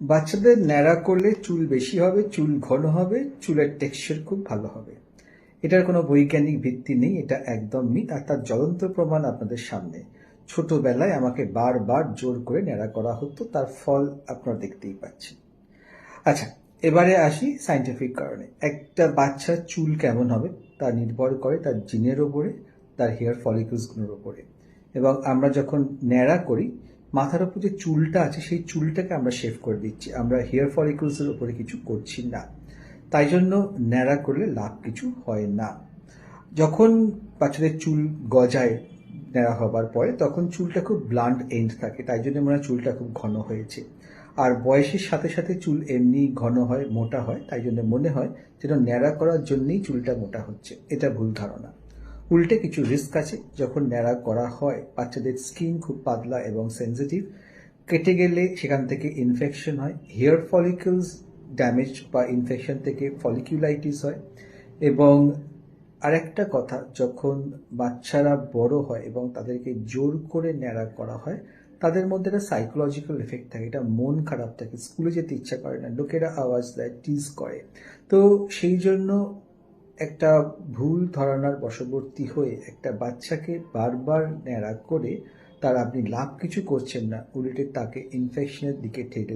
বাচ্চাদের ন্যাড়া করলে চুল বেশি হবে, চুল ঘন হবে, চুলের টেক্সচার খুব ভালো হবে। এটার কোনো বৈজ্ঞানিক ভিত্তি নেই, এটা একদম মিথ, আর তার জ্বলন্ত প্রমাণ আপনাদের সামনে। ছোটবেলায় আমাকে বারবার জোর করে ন্যাড়া করা হতো, তার ফল আপনারা দেখতেই পাচ্ছেন। আচ্ছা এবারে আসি সাইন্টিফিক কারণে। একটা বাচ্চার চুল কেমন হবে, তা নির্ভর করে তার জিনের ওপরে, তার হেয়ার ফলিকলসগুলোর ওপরে। এবং আমরা যখন ন্যাড়া করি মাথার উপর যে চুলটা আছে, সেই চুলটাকে আমরা শেভ করে দিচ্ছি। আমরা হেয়ার ফলিকলসের উপরে কিছু করছি না। তাই জন্য ন্যাড়া করলে লাভ কিছু হয় না। যখন বাচ্চাদের চুল গজায় ন্যাড়া হবার পরে, তখন চুলটা খুব ব্লান্ট এন্ড থাকে, তাই জন্য মনে হয় চুলটা খুব ঘন হয়েছে। আর বয়সের সাথে সাথে চুল এমনি ঘন হয়, মোটা হয়, তাই জন্য মনে হয় যেন ন্যাড়া করার জন্যই চুলটা মোটা হচ্ছে। এটা ভুল ধারণা। উল্টে কিছু রিস্ক আছে যখন ন্যাড়া করা হয়। বাচ্চাদের স্কিন খুব পাতলা এবং সেন্সিটিভ কেটে গেলে সেখান থেকে ইনফেকশন হয়। হেয়ার ফলিকলস ড্যামেজ বা ইনফেকশন থেকে ফলিকুলাইটিস হয়। এবং আরেকটা কথা, যখন বাচ্চারা বড় হয় এবং তাদেরকে জোর করে ন্যাড়া করা হয়, তাদের মধ্যে একটা সাইকোলজিক্যাল এফেক্ট থাকে। এটা মন খারাপ থাকে। স্কুলে যেতে ইচ্ছা করে না। লোকেরা আওয়াজ দেয় টিজ করে। তো সেই জন্য একটা ভুল ধারণার বশবর্তী হয়ে একটা বাচ্চাকে বারবার ন্যাড়া করে তার আপনি লাভ কিছু করছেন না, উল্টে তাকে ইনফেকশনের দিকে ঠেলে